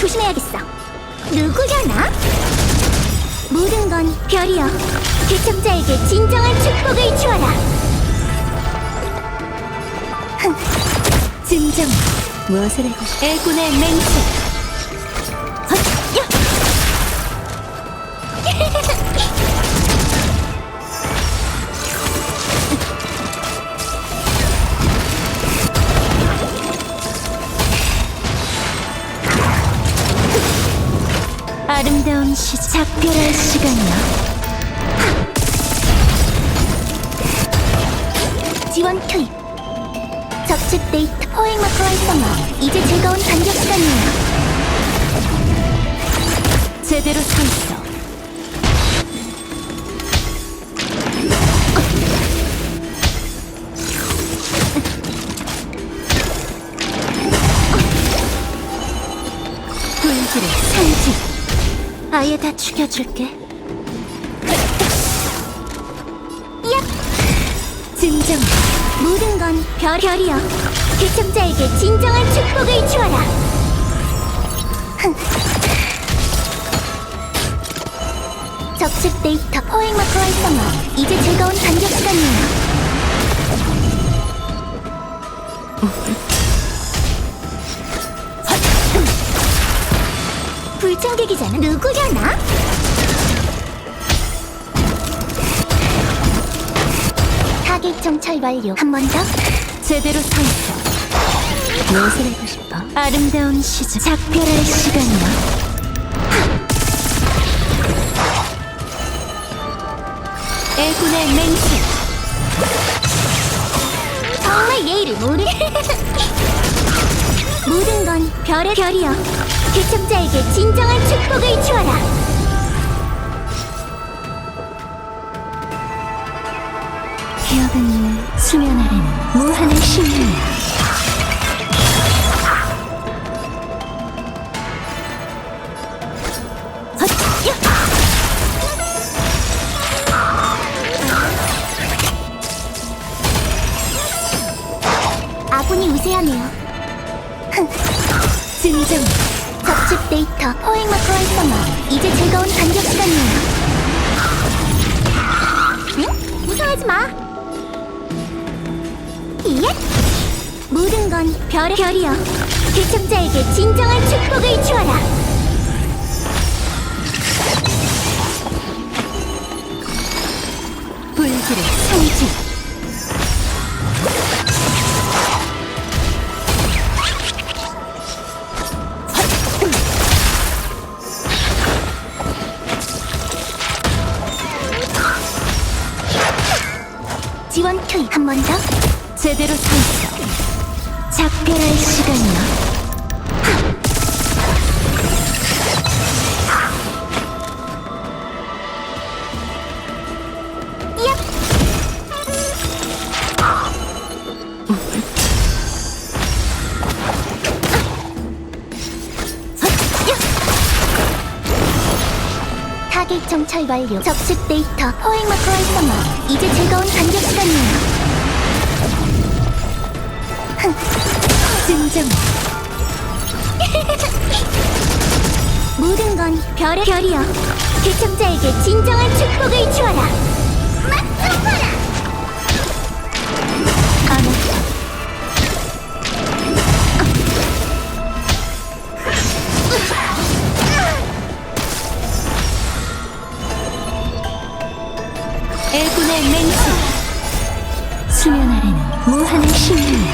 조심해야겠어. 누구려나? 모든 건 별이여. 개척자에게 진정한 축복을 주어라. 흥. 진정. 무엇을 하고 싶어? 애군의 맹세. 아름다운 시 작별할 시간이야. 지원 투입. 적집 데이터 포획 마크 활성화. 이제 즐거운 반격 시간이에요. 제대로 서 있어. 아예 다 죽여줄게. 야! 진정. 모든 건 별, 별이여. 개척자에게 진정한 축복을 주어라. 흥. 적집 데이터 포획 마크 활성화. 이제 즐거운 반격 시간이에요. 불청객이잖아. 누구려나? 타겟 정찰 완료. 한 번 더. 제대로 서 있어. 무엇을 하고 싶어? 아름다운 시작. 작별할 시간이야. 애군의 맹세. 정말 예의를 모르. 모든 건 별의 별이여. 개척자에게 진정한 축복을 주어라. 기억은 수면 아래는 무한의 신비야. 아군이 우세하네요. 흥. 진정. 적집 데이터 포획 마크 활성화. 이제 즐거운 반격 시간이에요. 응? 무서워하지 마. 예? 모든 건 별의 별이여. 개척자에게 진정한 축복을 주어라. 불길의 상징. 지원 투입 한 번 더. 제대로 서 있어. 작별할 시간이야. 야! 타겟 정찰 완료. 적집 데이터 포획 마크 활성화. 이제 즐거운 반격 시간이에요. 흥. 진정. 모든 건 별의 별이여. 개척자에게 진정한 축복을 주어라. 애군의 맹세. 수면 아래는 무한의 신비야.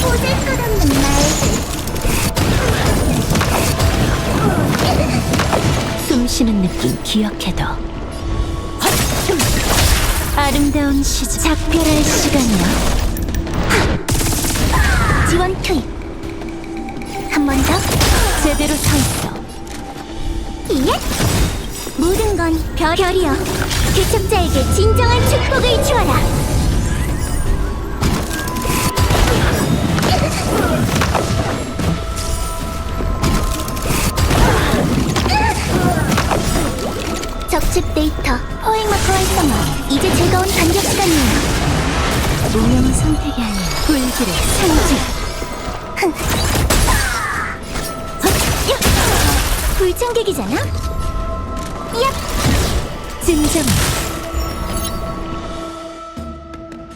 보잘 것 없는 말들. 숨쉬는 느낌 기억해둬. 헛! 아름다운 시작. 작별할 시간이야. 지원 투입. 한 번 더. 제대로 서 있어. 예? 모든 건 별, 별이여. 개척자에게 진정한 축복을 주어라. 적집 데이터 포획 마크 활성화. 이제 즐거운 반격 시간이에요. 운명은 선택이 아니야. 불길의 상징. 흥. 불청객이잖아? 얍! 진정